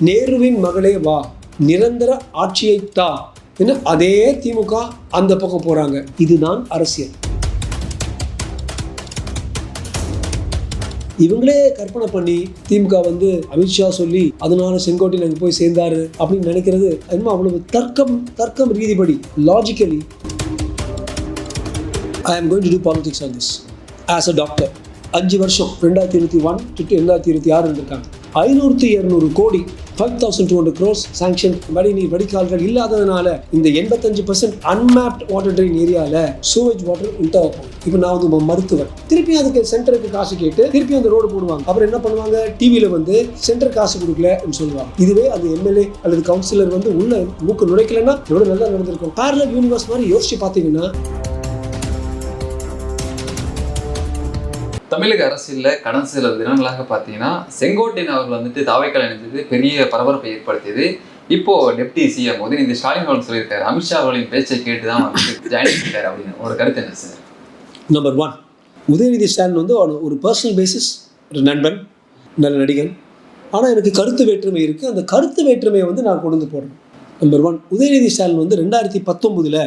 நேருவின் மகளே வா நிரந்தர ஆட்சியை தா என்ன அதே திமுக அந்த பக்கம் போறாங்க. இதுதான் அரசியல். இவங்களே கற்பனை பண்ணி திமுக வந்து அமித்ஷா சொல்லி அதனால செங்கோட்டையில் அங்கே போய் சேர்ந்தாரு அப்படின்னு நினைக்கிறது என்னமோ அவ்வளவு தர்க்கம் தர்க்கம் ரீதிப்படி logically I am going to do politics on this as a doctor அஞ்சு வருஷம் ரெண்டாயிரத்தி இருபத்தி ஒன் டு ரெண்டாயிரத்தி இருபத்தி ஆறு இருந்திருக்காங்க. ஐநூற்றி இரநூறு கோடி five thousand two hundred crores sanction வடிநீர் வடிகால்கள் இல்லாததுனால இந்த எண்பத்தஞ்சு பர்சன்ட் அன்மேப்ட் வாட்டர் ட்ரெயின் ஏரியாவில் சூவேஜ் வாட்டர் உண்டாக போகும் இப்போ நான் வந்து மருத்துவர். திருப்பி அதுக்கு சென்டருக்கு காசு கேட்டு திருப்பி அந்த ரோடு போடுவாங்க. அப்புறம் என்ன பண்ணுவாங்க? டிவியில் வந்து சென்டர் காசு கொடுக்கலன்னு சொல்லுவாங்க. இதுவே அந்த எம்எல்ஏ அல்லது கவுன்சிலர் வந்து உள்ள மூக்கு நுழைக்கலன்னா எவ்வளோ நல்லா நடந்திருக்கும். பேரலர் யூனிவர்ஸ் மாதிரி யோசிச்சு பார்த்தீங்கன்னா தமிழக அரசியலில் கடந்த சில தினங்களாக பார்த்தீங்கன்னா செங்கோட்டையன் அவர்கள் வந்துட்டு தாவைக்கால் இணைந்தது பெரிய பரபரப்பை ஏற்படுத்தியது. இப்போ டெப்டி சிஎம் உதயநிதி ஸ்டாலின் அவர்கள் சொல்லியிருக்காரு. அமித்ஷா அவர்களின் பேச்சை கேட்டு தான் வந்துட்டு ஜாயின் பண்ணிட்டார் அப்படின்னு. ஒரு கருத்து என்ன sir? Number one Udhayanidhi Stalin வந்து அவன் ஒரு பர்சனல் பேசிஸ் ஒரு நண்பன் நல்ல நடிகன். ஆனால் எனக்கு கருத்து வேற்றுமை இருக்குது அந்த கருத்து வேற்றுமையை வந்து நான் கொண்டு வந்து போடுறேன். நம்பர் ஒன் உதயநிதி ஸ்டாலின் வந்து ரெண்டாயிரத்தி பத்தொம்போதில்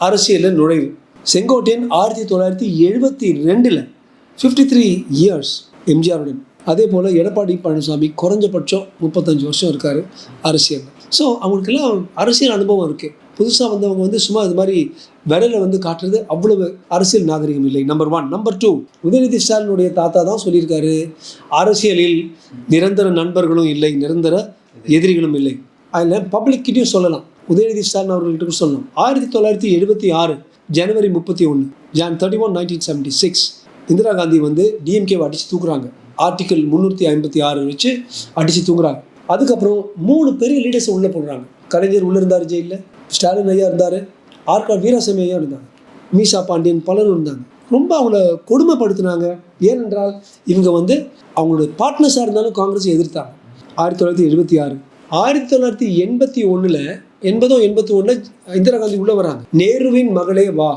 அரசியலில் நுழைவு. செங்கோட்டையன் ஆயிரத்தி தொள்ளாயிரத்தி எழுபத்தி ரெண்டில் ஃபிஃப்டி த்ரீ இயர்ஸ் எம்ஜிஆருடன் அதே போல் எடப்பாடி பழனிசாமி குறைஞ்சபட்சம் முப்பத்தஞ்சு வருஷம் இருக்கார் அரசியல் ஸோ அவங்களுக்கெல்லாம் அரசியல் அனுபவம் இருக்குது புதுசாக வந்தவங்க வந்து சும்மா இது மாதிரி விரலை வந்து காட்டுறது அவ்வளவு அரசியல் நாகரிகம் இல்லை. Number one number two Udhayanidhi ஸ்டாலினுடைய தாத்தா தான் சொல்லியிருக்காரு அரசியலில் நிரந்தர நண்பர்களும் இல்லை நிரந்தர எதிரிகளும் இல்லை. அதில் பப்ளிக்கிட்டையும் சொல்லலாம். உதயநிதி ஸ்டாலின் அவர்கள்ட்ட சொல்லலாம். ஆயிரத்தி தொள்ளாயிரத்தி எழுபத்தி ஆறு ஜனவரி முப்பத்தி ஒன்று Jan thirty one nineteen seventy six Indira Gandhi வந்து டிஎம்கேவை அடித்து தூக்குறாங்க. ஆர்டிக்கல் முந்நூற்றி ஐம்பத்தி ஆறு வச்சு அடித்து தூங்குறாங்க. அதுக்கப்புறம் மூணு பெரிய லீடர்ஸ் உள்ளே போடுறாங்க. கலைஞர் உள்ளே இருந்தார் ஜெயிலில் ஸ்டாலின் ஐயா இருந்தார் ஆர்காட் வீராசாமி ஐயா இருந்தாங்க மீசா பாண்டியன் பலரும் இருந்தாங்க. ரொம்ப அவங்கள கொடுமைப்படுத்தினாங்க. ஏனென்றால் இவங்க வந்து அவங்களோட பார்ட்னர்ஸாக இருந்தாலும் காங்கிரஸை எதிர்த்தாங்க. ஆயிரத்தி தொள்ளாயிரத்தி எழுபத்தி ஆறு. ஆயிரத்தி தொள்ளாயிரத்தி எண்பத்தி ஒன்றில் எண்பதோ எண்பத்தி ஒன்றில் இந்திரா காந்தி உள்ளே வராங்க. நேருவின் மகளே வா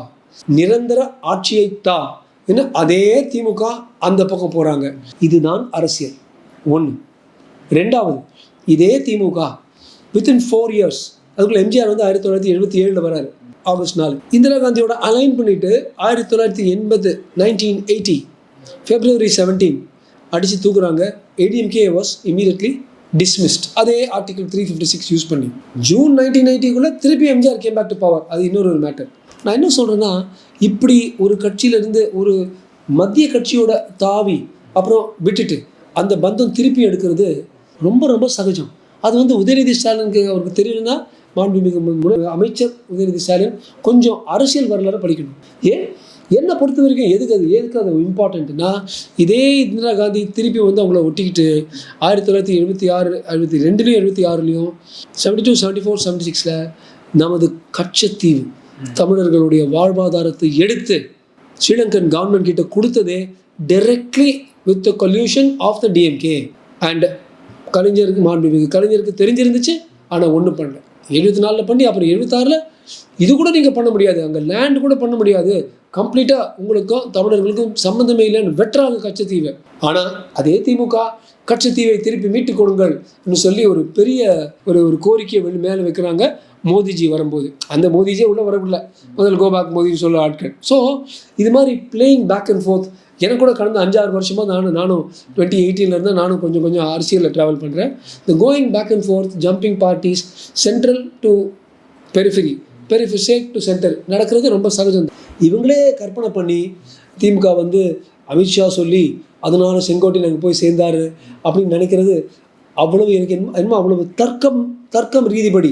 நிரந்தர ஆட்சியை தா என்ன அதே திமுக அந்த பக்கம் போகிறாங்க இதுதான் அரசியல். ஒன்று ரெண்டாவது இதே திமுக வித்தின் ஃபோர் இயர்ஸ் அதுக்குள்ள எம்ஜிஆர் வந்து ஆயிரத்தி தொள்ளாயிரத்தி எழுபத்தி ஏழில் வராரு ஆகஸ்ட் நாலு. இந்திரா காந்தியோட அலைன் பண்ணிவிட்டு ஆயிரத்தி தொள்ளாயிரத்தி எண்பது நைன்டீன் எயிட்டி ஃபெப்ரவரி செவன்டீன் அடித்து தூக்குறாங்க. ஏடிஎம்கே வாஸ் இமீடியட்லி டிஸ்மிஸ்ட் அதே article three fifty six use பண்ணி. ஜூன் நைன்டீன் எயிட்டிக்குள்ளே திருப்பி MGR came back to power அது இன்னொரு மேட்டர் நான் என்ன சொல்கிறேன்னா இப்படி ஒரு கட்சியிலேருந்து ஒரு மத்திய கட்சியோட தாவி அப்புறம் விட்டுட்டு அந்த பந்தம் திருப்பி எடுக்கிறது ரொம்ப ரொம்ப சகஜம். அது வந்து உதயநிதி ஸ்டாலினுக்கு அவருக்கு தெரியலன்னா மாண்புமிகு அமைச்சர் உதயநிதி ஸ்டாலின் கொஞ்சம் அரசியல் வரலாறு படிக்கணும். ஏன்? என்னை பொறுத்த வரைக்கும் எதுக்கு அது எதுக்கு அது இம்பார்ட்டண்ட்னா இதே இந்திரா காந்தி திருப்பி வந்து அவங்கள ஒட்டிக்கிட்டு ஆயிரத்தி தொள்ளாயிரத்தி எழுபத்தி ஆறு எழுபத்தி ரெண்டுலேயும் எழுபத்தி ஆறுலேயும் seventy two seventy four seventy சிக்ஸில் நமது கச்சத்தீவு தமிழர்களுடைய வாழ்வாதாரத்தை எடுத்து ஸ்ரீலங்கன் கவர்மெண்ட் கிட்ட கொடுத்ததே directly with the collusion of the DMK and கலைஞருக்கு மாண்புமிகு கலைஞருக்கு தெரிஞ்சிருந்துச்சு ஆனால் ஒன்றும் பண்ணல. எழுபத்தி நாலில் பண்ணி அப்புறம் எழுபத்தாறில் இது கூட நீங்கள் பண்ண முடியாது. அங்கே லேண்ட் கூட பண்ண முடியாது. கம்ப்ளீட்டாக உங்களுக்கும் தமிழர்களுக்கும் சம்மந்தமே இல்லைன்னு வெற்றாங்க கச்சத்தீவை. ஆனால் அதே திமுக கச்சத்தீவை திருப்பி மீட்டு கொடுங்கள்னு சொல்லி ஒரு பெரிய ஒரு ஒரு கோரிக்கையை மேலே வைக்கிறாங்க. மோதிஜி வரும்போது. அந்த மோதிஜியே உள்ளே வரவில்லை. முதல் கோபாக் மோதிஜி சொல்ல ஆட்கள். ஸோ இது மாதிரி பிளேயிங் பேக் அண்ட் ஃபோர்த் எனக்கு கூட கடந்த அஞ்சாறு வருஷமாக நானும் நானும் டுவெண்ட்டி எயிட்டீன்லேருந்து நானும் கொஞ்சம் கொஞ்சம் அரசியலில் ட்ராவல் பண்ணுறேன் இந்த going back and forth jumping parties central to periphery பெரிஃபிசேக் to centre நடக்கிறது ரொம்ப சகஜம். இவங்களே கற்பனை பண்ணி திமுக வந்து அமித்ஷா சொல்லி அதனால செங்கோட்டையில் அங்கே போய் சேர்ந்தாரு அப்படின்னு நினைக்கிறது அவ்வளவு எனக்கு என்ன என்னமோ அவ்வளவு தர்க்கம் தர்க்கம் ரீதிப்படி.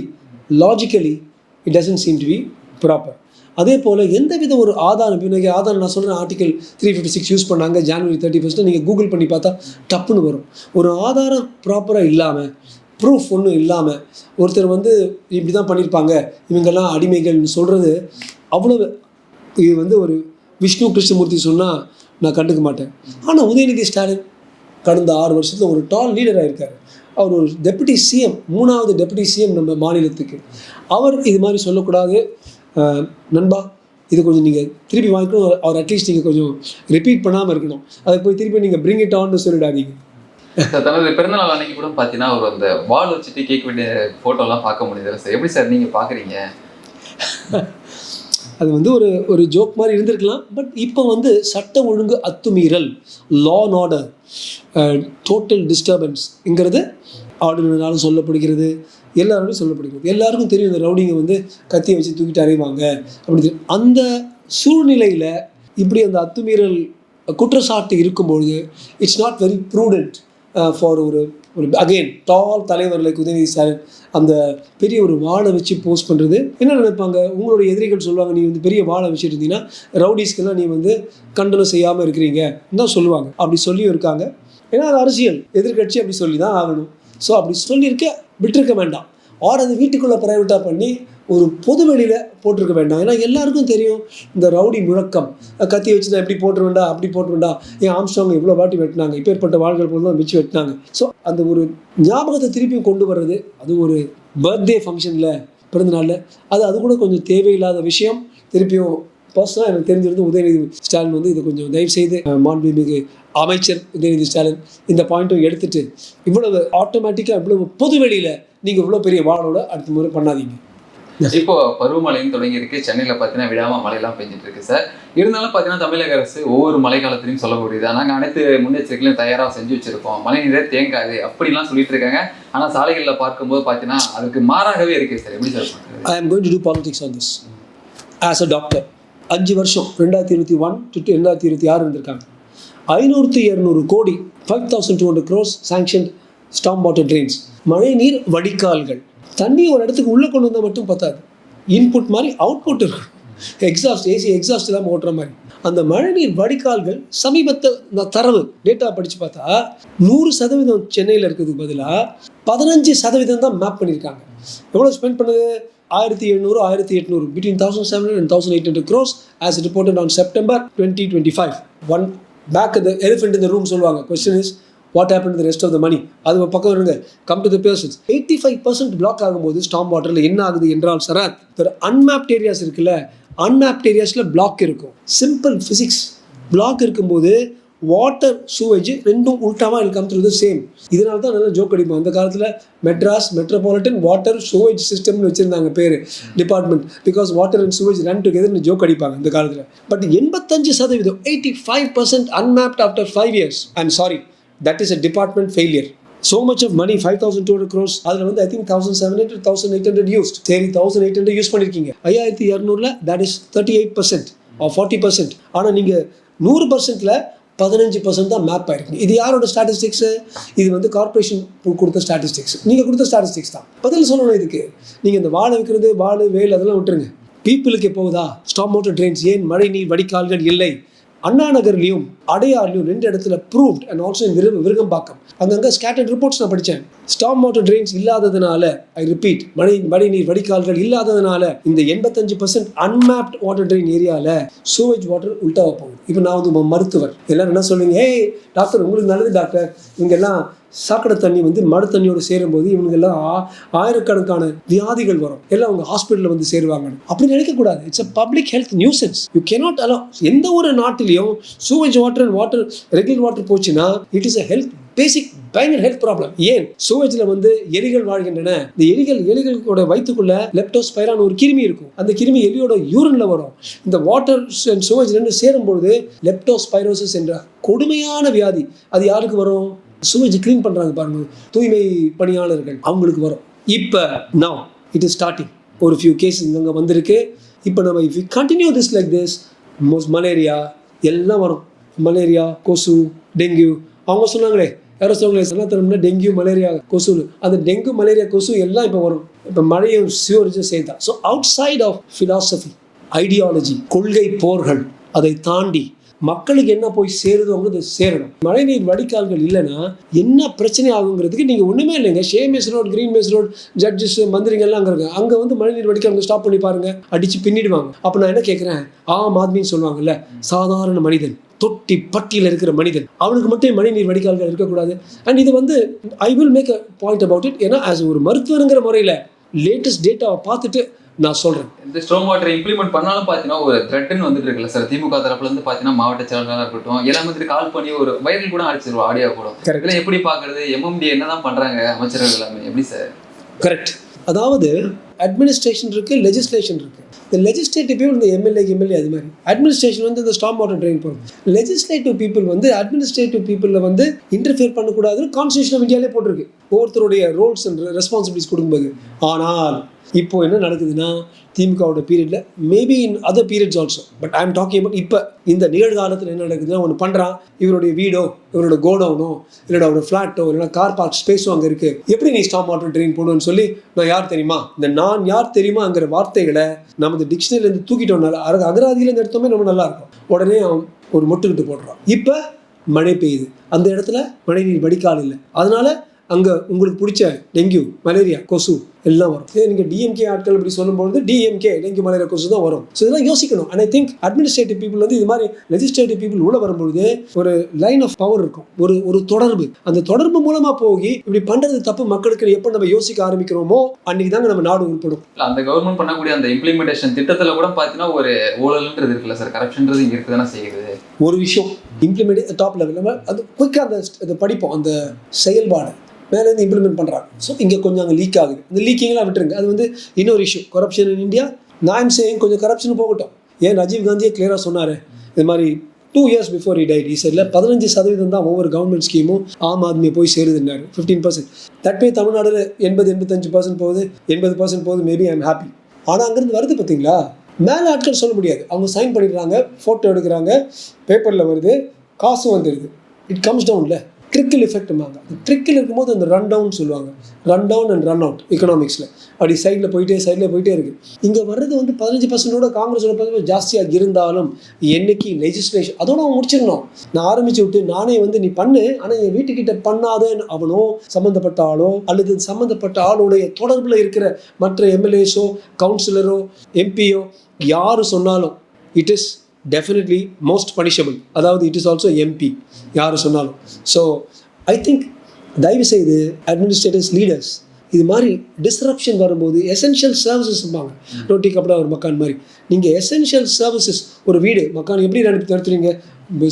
Logically it doesn't seem to be proper அதே போல் எந்த வித ஒரு ஆதாரம் இப்போ இன்றைக்கி ஆதாரம் நான் சொல்கிறேன் article three fifty six use பண்ணாங்க ஜான்வரி தேர்ட்டி ஃபஸ்ட்டு நீங்கள் கூகுள் பண்ணி பார்த்தா டப்புன்னு வரும். ஒரு ஆதாரம் ப்ராப்பராக இல்லாமல் ப்ரூஃப் ஒன்றும் இல்லாமல் ஒருத்தர் வந்து இப்படி தான் பண்ணியிருப்பாங்க இவங்கெல்லாம் அடிமைகள்னு சொல்கிறது அவ்வளவு இது வந்து ஒரு விஷ்ணு கிருஷ்ணமூர்த்தி சொன்னால் நான் கண்டுக்க மாட்டேன். ஆனால் உதயநிதி ஸ்டாலின் கடந்த ஆறு வருஷத்தில் ஒரு டால் லீடராக இருக்கார் அவர் ஒரு டெபுட்டி சிஎம் மூணாவது டெபுட்டி சிஎம் நம்ம மாநிலத்துக்கு. அவர் இது மாதிரி சொல்லக்கூடாது. நண்பா இது கொஞ்சம் நீங்கள் திருப்பி வாங்கிக்கணும். அவர் அட்லீஸ்ட் நீங்கள் கொஞ்சம் ரிப்பீட் பண்ணாமல் இருக்கணும். அதை போய் திருப்பி நீங்கள் பிரிங் இட் ஆன்னு சொல்லிடாதீங்க. தனது பிறந்தநாள் அன்னைக்கு கூட பார்த்தீங்கன்னா அவர் அந்த வால் வச்சுட்டு கேக் வேண்டிய ஃபோட்டோலாம் பார்க்க முடியுது சார் எப்படி சார் நீங்கள் பார்க்குறீங்க அது வந்து ஒரு ஒரு ஜோக் மாதிரி இருந்திருக்கலாம் பட் இப்போ வந்து சட்ட ஒழுங்கு அத்துமீறல் லா அண்ட் ஆர்டர் டோட்டல் டிஸ்டர்பன்ஸ்ங்கிறது ஆர்டினராலும் சொல்லப்படுகிறது எல்லாருமே சொல்லப்படுகிறது எல்லாருக்கும் தெரியும் இந்த ரவுடிங்க வந்து கத்தியை வச்சு தூக்கிட்டு அறைவாங்க அப்படின்னு சொல்லி. அந்த சூழ்நிலையில் இப்படி அந்த அத்துமீறல் குற்றச்சாட்டு இருக்கும்பொழுது it's not very prudent for ஒரு ஒரு அகெயின் டால் தலைவர்களுக்கு உதயநிதி ஸ்டாலின் அந்த பெரிய ஒரு வாழை வச்சு போஸ்ட் பண்ணுறது என்ன நினைப்பாங்க? உங்களுடைய எதிரிகள் சொல்லுவாங்க நீ வந்து பெரிய வாழை வச்சுட்டு இருந்தீங்கன்னா ரவுடிஸ்க்கெல்லாம் நீ வந்து கண்டனம் செய்யாமல் இருக்கிறீங்க. தான் சொல்லுவாங்க. அப்படி சொல்லியும் இருக்காங்க. ஏன்னா அது அரசியல். எதிர்க்கட்சி அப்படி சொல்லி தான் ஆகணும். ஸோ அப்படி சொல்லியிருக்க விட்டுருக்க வேண்டாம். ஆர் அது வீட்டுக்குள்ளே ப்ரைவேட்டாக பண்ணி ஒரு பொது வெளியில் போட்டிருக்க வேண்டாம். ஏன்னா எல்லாருக்கும் தெரியும் இந்த ரவுடி முழக்கம். கத்தி வச்சு நான் இப்படி போட்டுருவேண்டா அப்படி போட்டுருவேண்டா. ஏன் ஆம்ஸ்டாங் இவ்வளோ வாட்டி வெட்டினாங்க. இப்பேற்பட்ட வாழ்கள் போல தான் வச்சு வெட்டினாங்க. ஸோ அந்த ஒரு ஞாபகத்தை திருப்பியும் கொண்டு வர்றது அது ஒரு பர்த்டே ஃபங்க்ஷனில் பிறந்தநாளில் அது அது கூட கொஞ்சம் தேவையில்லாத விஷயம். திருப்பியும் பர்சனலாக எனக்கு தெரிஞ்சிருந்து உதயநிதி ஸ்டாலின் வந்து இது கொஞ்சம் தயவு செய்து மாண்புமிகு அமைச்சர் உதயநிதி ஸ்டாலின் இந்த பாயிண்ட்டும் எடுத்துட்டு இவ்வளவு ஆட்டோமேட்டிக்காக இவ்வளவு பொது வெளியில் நீங்கள் இவ்வளோ பெரிய வாழோட அடுத்த முறை பண்ணாதீங்க. இப்போ பருவமழையும் தொடங்கி இருக்கு சென்னையில் பார்த்தீங்கன்னா விடாம மழையெல்லாம் பெஞ்சிட்டு இருக்கு சார். இருந்தாலும் பார்த்தீங்கன்னா தமிழக அரசு ஒவ்வொரு மழை காலத்திலையும் சொல்லக்கூடியது? நாங்கள் அனைத்து முன்னெச்சரிக்கையும் தயாராக செஞ்சு வச்சிருக்கோம். மழை நீரே தேங்காது அப்படிலாம் சொல்லிட்டு இருக்காங்க. ஆனால் சாலைகளில் பார்க்கும்போது பார்த்தீங்கன்னா அதுக்கு மாறாகவே இருக்கு சார். எப்படி sir I am going to do politics on this as a doctor அஞ்சு வருஷம் ரெண்டாயிரத்தி இருபத்தி ஒன் டு ரெண்டாயிரத்தி இருபத்தி ஆறு இருந்திருக்காங்க. ஐநூறுத்தி இரநூறு கோடி five thousand two hundred crores sanction storm water drains மழைநீர் வடிகால்கள். தண்ணி ஒரு இடத்துக்கு உள்ளே கொண்டு வந்தால் மட்டும் பத்தாது. இன்புட் மாதிரி அவுட்புட் இருக்கும். எக்ஸாஸ்ட் ஏசி எக்ஸாஸ்ட் இல்லாமல் ஓட்டுற மாதிரி. அந்த மழைநீர் வடிகால்கள் சமீபத்தை இந்த தரவு டேட்டா படித்து பார்த்தா நூறு சதவீதம் சென்னையில் இருக்கிறதுக்கு பதிலாக பதினஞ்சு சதவீதம் தான் மேப் பண்ணியிருக்காங்க. எவ்வளோ ஸ்பெண்ட் பண்ணுது? ஆயிரத்தி எழுநூறு ஆயிரத்தி எட்நூறு between thousand seven and thousand eight hundred crores as reported on September twenty twenty five one back the elephant இந்த ரூம் சொல்லுவாங்க. Question is what happen the rest of the money அது பக்கம் இருங்க. Come to the persons eighty five percent block ஆகும்போது storm வாட்டரில் என்ன ஆகுது என்றால் சராத் அன்மேப்ட் ஏரியாஸ் இருக்குல்ல. அன்மேப்ட் ஏரியாஸில் பிளாக் இருக்கும். சிம்பிள் ஃபிசிக்ஸ் பிளாக் இருக்கும்போது வாட்டர் சூவேஜ் ரெண்டும் உல்டாவா இல் கம் சேம் இதனால தான் நல்லா ஜோக் அடிப்போம். அந்த காலத்தில் மெட்ராஸ் மெட்ரோபாலிட்டன் வாட்டர் சூவேஜ் சிஸ்டம்னு வச்சுருந்தாங்க பேர் department because water and sewage run டுகெதர்னு joke அடிப்பாங்க இந்த காலத்தில். பட் எண்பத்தஞ்சு சதவீதம் eighty five percent unmapped after five years I'm sorry that is a department failure so much of money five thousand two hundred crores அதில் வந்து I think thousand seven hundred thousand eight hundred use சரி thousand eight hundred use பண்ணியிருக்கீங்க ஐயாயிரத்தி இரநூறுல that is thirty eight percent forty percent ஆனால் நீங்கள் நூறு பர்சன்ட்டில் பதினஞ்சு percent தான் மேப் ஆகிருக்கு இது யாரோட ஸ்டாட்டிஸ்டிக்ஸு இது வந்து கார்ப்பரேஷன் கொடுத்த ஸ்டாட்டிஸ்டிக்ஸ் நீங்கள் கொடுத்த ஸ்டாட்டிஸ்டிக்ஸ் தான். பதில் சொல்லணும் இதுக்கு. நீங்கள் இந்த வாழை வைக்கிறது வாழ் வேல் அதெல்லாம் விட்டுருங்க. பீப்புளுக்கு போகுதா ஸ்டாம் மோட்டர் ட்ரெயின்ஸ் ஏன் மழை நீர் வடிகால்கள் இல்லை? அண்ணா நகர்லேயும் அடையார்லையும் ரெண்டு இடத்துல ப்ரூவ்ட் அண்ட் ஆல்சோ விரு விருகம்பாக்கம். அங்கங்கே ஸ்கேட்டர்ட் ரிப்போர்ட்ஸ் நான் படித்தேன் ஸ்டாம் வாட்டர் ட்ரெயின்ஸ் இல்லாததுனால ஐ ரிப்பீட் மழை மழை நீர் வடிகால்கள் இல்லாததுனால இந்த எண்பத்தஞ்சு பர்சன்ட் அன்மேப்ட் வாட்டர் ட்ரெயின் ஏரியாவில் சூவேஜ் வாட்டர் உல்ட்டாக போகுது. இப்போ நான் வந்து மருத்துவர். எல்லாரும் என்ன சொல்லுவீங்க ஏய் டாக்டர் உங்களுக்கு நல்லது டாக்டர் இங்கெல்லாம் சாக்கடை தண்ணி வந்து மழை தண்ணியோடு சேரும்போது இவங்கெல்லாம் ஆயிரக்கணக்கான வியாதிகள் வரும். எல்லாம் அவங்க ஹாஸ்பிட்டலில் வந்து சேருவாங்க அப்படி நினைக்கக்கூடாது it's a public health nuisance you cannot allow எந்த ஒரு நாட்டிலையும் sewage water mineral water regular water போச்சுன்னா it is a health basic பயங்கர ஹெல்த் ப்ராப்ளம் ஏன்? சூவேஜில் வந்து எலிகள் வாழ்கின்றன. இந்த எலிகள் எலிகளோட வயிற்றுக்குள்ள லெப்டோஸ்பைரான ஒரு கிருமி இருக்கும். அந்த கிருமி எலியோட யூரின்ல வரும். இந்த வாட்டர் அண்ட் சூவேஜ் ரெண்டு சேரும்பொழுது லெப்டோஸ்பைரோசிஸ் என்ற கொடுமையான வியாதி அது யாருக்கு வரும்? சுவேஜ் க்ளீன் பண்ணுறாங்க பாருங்க. தூய்மை பணியாளர்கள் அவங்களுக்கு வரும். இப்போ நான் இட் இஸ் ஸ்டார்டிங் ஒரு ஃபியூ கேஸ் இங்கே வந்திருக்கு. இப்போ நம்ம if you continue this like this most malaria எல்லாம் வரும். மலேரியா கொசு டெங்கு. அவங்க சொன்னாங்களே யாரோ சொன்னாங்களே சனாத்தனம்னா டெங்கு மலேரியா கொசுன்னு. அந்த டெங்கு மலேரியா கொசு எல்லாம் இப்போ வரும். இப்போ மழையும் சிவரிச்சும் சேர்ந்தா so outside of philosophy ideology கொள்கை போர்கள் அதை தாண்டி மக்களுக்கு என்ன போய் சேருதோங்கிறது சேரணும். மழைநீர் வடிகால்கள் இல்லைன்னா என்ன பிரச்சனை ஆகுங்கிறதுக்கு நீங்கள் ஒன்றுமே இல்லைங்க. ஷேமேஸ் road green ways road judges மந்திரிங்கள்லாம் அங்கே இருக்காங்க. அங்கே வந்து மழைநீர் வடிகால்கள் ஸ்டாப் பண்ணி பாருங்கள் அடித்து பின்னிடுவாங்க. அப்போ நான் என்ன கேட்குறேன் ஆம் ஆத்மின்னு சொல்லுவாங்கல்ல. சாதாரண மனிதன். தொட்டி பட்டியில் இருக்கிற மனிதன். அவனுக்கு மட்டும் மழைநீர் வடிகால்கள் இருக்கக்கூடாது. அண்ட் இது வந்து I will make a point about it ஏன்னா ஆஸ் ஒரு மருத்துவருங்கிற முறையில் லேட்டஸ்ட் டேட்டாவை பார்த்துட்டு நான் சொல்கிறேன் இந்த ஸ்ட்ரோம் வாட்டர் இம்ப்ளிமெண்ட் பண்ணாலும் பார்த்தீங்கன்னா ஒரு த்ரெட்னு வந்துட்டு இருக்குல்ல சார் திமுக தரப்புல இருந்து பார்த்தீங்கன்னா மாவட்ட செயலாளராக இருக்கட்டும் எல்லாம் வந்துட்டு கால் பண்ணி ஒரு வைரல் கூட அடிச்சிருவோம் ஆடியோ கூட. இதெல்லாம் எப்படி பார்க்கறது? எம்எம்டி என்னதான் பண்றாங்க? அமைச்சர்கள் எல்லாமே எப்படி சார் கரெக்ட் அதாவது அட்மினிஸ்ட்ரேஷன் இருக்கு லெஜிஸ்லேஷன் இருக்கு. இந்த லெஜிஸ்லேட்டிவ் பீப்புள் இந்த எம்எல்ஏ எம்எல்ஏ அது மாதிரி. அட்மினிஸ்ட்ரேஷன் வந்து இந்த ஸ்டாம் வாட்டர் ட்ரெயின் போகும் லெஜிஸ்லேட்டிவ் பீப்புள் வந்து அட்மினிஸ்ட்ரேட்டிவ் பீப்புளில் வந்து இன்டர்ஃபியர் பண்ணக்கூடாதுன்னு கான்ஸ்டியூஷன் ஆஃப் இந்தியாவிலே போட்டிருக்கு. ஒவ்வொருத்தருடைய ரோல்ஸ் அண்ட் ரெஸ்பான்சிபிலிட்டிஸ் கொடுக்கும்போது. ஆனால் இப்போ என்ன நடக்குதுன்னா திமுகவோட பீரியட்ல maybe in other periods also but I am talking about இப்போ இந்த நிகழ்காலத்தில் என்ன நடக்குதுன்னா ஒன்று பண்ணுறான் இவருடைய வீடோ இவரோட கோடவுனோ இல்லைடா ஒரு ஃப்ளாட்டோ இல்லைனா கார் பார்க் ஸ்பேஸோ அங்கே இருக்குது எப்படி நீ ஸ்டாப் வாட்டர் ட்ரெயின் போடணும்னு சொல்லி நான் யார் தெரியுமா? இந்த நான் யார் தெரியுமாங்கிற வார்த்தைகளை நமது டிக்ஷனரியிலேருந்து தூக்கிட்டோம்னால அக அகராதியிலேருந்து எடுத்தோமே நம்ம நல்லா இருக்கும். உடனே அவன் ஒரு மொட்டுக்கிட்டு போடுறான். இப்போ மழை பெய்யுது. அந்த இடத்துல மழை நீர் வடிக்கால் இல்லை. அதனால அங்கே உங்களுக்கு பிடிச்ச டெங்கு மலேரியா கொசு எல்லாம் வரும். இதே நீங்கள் டிஎம்கே ஆட்கள் இப்படி சொல்லும்போது டிஎம்கே டெங்கு மலேரியா கொசு தான் வரும். ஸோ இதெல்லாம் யோசிக்கணும். And I think administrative people வந்து இது மாதிரி லெஜிஸ்லேட்டிவ் பீப்புள் உள்ள வரும்பொழுது ஒரு லைன் ஆஃப் பவர் இருக்கும். ஒரு ஒரு தொடர்பு. அந்த தொடர்பு மூலமாக போய் இப்படி பண்ணுறது தப்பு மக்களுக்கு எப்போ நம்ம யோசிக்க ஆரம்பிக்கிறோமோ அன்னைக்கு தாங்க நம்ம நாடு உட்படும் இல்ல அந்த கவர்மெண்ட் பண்ணக்கூடிய அந்த இம்ப்ளிமெண்டேஷன் திட்டத்துல கூட பார்த்தீங்கன்னா ஒரு ஊழல்ன்றது இருக்குல்ல சார் கரப்ஷன்ன்றது இங்க இருக்குதானே செய்யுது? ஒரு விஷயம். இம்ப்ளிமெண்ட் டாப் லெவல் நம்ம அது குயிக்காக அந்த படிப்போம். அந்த செயல்பாடு. மேலேருந்து இம்ப்ளிமெண்ட் பண்ணுறாங்க ஸோ இங்கே கொஞ்சம் அங்கே லீக் ஆகுது. இந்த லீக்கிங்லாம் விட்டுருங்க. அது வந்து இன்னொரு இஷ்யூ கரப்ஷன் இன் இந்தியா நான் சேம் கொஞ்சம் கரப்ஷன் போகட்டும். ஏன் ராஜீவ் காந்தியே கிளியராக சொன்னார்? இது மாதிரி டூ இயர்ஸ் பிஃபோர் இ டைட் ஈஸில் பதினஞ்சு சதவீதம் தான் ஒவ்வொரு கவர்மெண்ட் ஸ்கீமும் ஆம் ஆத்மி போய் சேருதுன்னாரு. ஃபிஃப்டீன் பர்சன்ட் தட் தமிழ்நாடுல எண்பது எண்பத்தஞ்சு பர்சன்ட் போகுது. எண்பது பர்சன்ட் போகுது. மேபி ஐம் ஹாப்பி ஆனால் அங்கேருந்து வருது பார்த்தீங்களா மேலே ஆட்கள் சொல்ல முடியாது. அவங்க சைன் பண்ணிடுறாங்க ஃபோட்டோ எடுக்கிறாங்க பேப்பரில் வருது காசும் வந்துடுது இட் கம்ஸ் டவுன்ல ட்ரிக்கில் எஃபெக்ட்மாங்க ட்ரிக்கில் இருக்கும்போது அந்த ரன் டவுன் சொல்லுவாங்க. Run down and run out எக்கனாமிக்ஸில் அப்படி சைடில் போயிட்டே சைடில் போயிட்டே இருக்குது இங்கே வர்றது வந்து பதினஞ்சு பர்சன்டோட காங்கிரஸோட பதிவு ஜாஸ்தியாக இருந்தாலும் என்னைக்கு லெஜிஸ்லேஷன் அதோட அவன் முடிச்சிடணும் நான் ஆரம்பிச்சு விட்டு நானே வந்து நீ பண்ணு ஆனால் என் வீட்டுக்கிட்ட பண்ணாதேன்னு அவனோ சம்மந்தப்பட்ட ஆளோ அல்லது சம்மந்தப்பட்ட ஆளுடைய தொடர்பில் இருக்கிற மற்ற எம்எல்ஏஸோ கவுன்சிலரோ எம்பியோ யார் சொன்னாலும் it is definitely most punishable அதாவது இட் இஸ் ஆல்சோ எம்பி யார் சொன்னாலும். ஸோ ஐ திங்க் தயவு செய்து அட்மினிஸ்ட்ரேட்டர்ஸ் லீடர்ஸ் இது மாதிரி டிஸ்ரப்ஷன் வரும்போது எசென்ஷியல் சர்வீசஸ் இருப்பாங்க ரொட்டி கப்படா ஒரு மக்கான் மாதிரி. நீங்கள் எசென்ஷியல் சர்வீசஸ் ஒரு வீடு மக்கான் எப்படி நடத்தி நடத்துறீங்க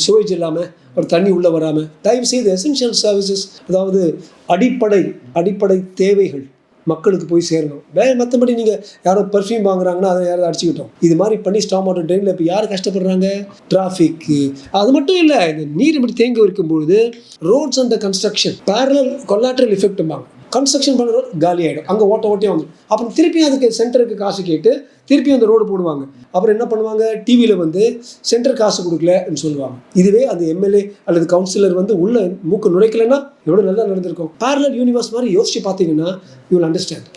சுவைஜ் இல்லாமல் ஒரு தண்ணி உள்ளே வராமல் தயவு செய்து எசென்ஷியல் சர்வீசஸ் அதாவது அடிப்படை அடிப்படை தேவைகள் மக்களுக்கு போய் சேரணும். வேற மற்றபடி நீங்கள் யாரோ பர்ஃப்யூம் வாங்குறாங்கன்னா அதை யாராவது அடிச்சுக்கிட்டோம். இது மாதிரி பண்ணி ஸ்டாம் ஆட்டோ ட்ரெயினில் இப்போ யார் கஷ்டப்படுறாங்க? டிராஃபிக்கு அது மட்டும் இல்லை இந்த நீர் இப்படி தேங்கி வைக்கும் பொழுது roads and construction parallel collateral எஃபெக்ட்பாங்க construction பண்ண காலி ஆகிடும் அங்கே ஓட்ட ஓட்டே வந்துடும் அப்புறம் திருப்பியும் அதுக்கு சென்டருக்கு காசு கேட்டு திருப்பியும் அந்த ரோடு போடுவாங்க. அப்புறம் என்ன பண்ணுவாங்க? டிவியில் வந்து சென்டர் காசு கொடுக்கலன்னு சொல்லுவாங்க. இதுவே அந்த எம்எல்ஏ அல்லது கவுன்சிலர் வந்து உள்ள மூக்கு நுழைக்கலைன்னா எவ்வளோ நல்லா நடந்திருக்கும். பேரலர் யூனிவர்ஸ் மாதிரி யோசிச்சு பார்த்தீங்கன்னா யூ வில் அண்டர்ஸ்டாண்ட்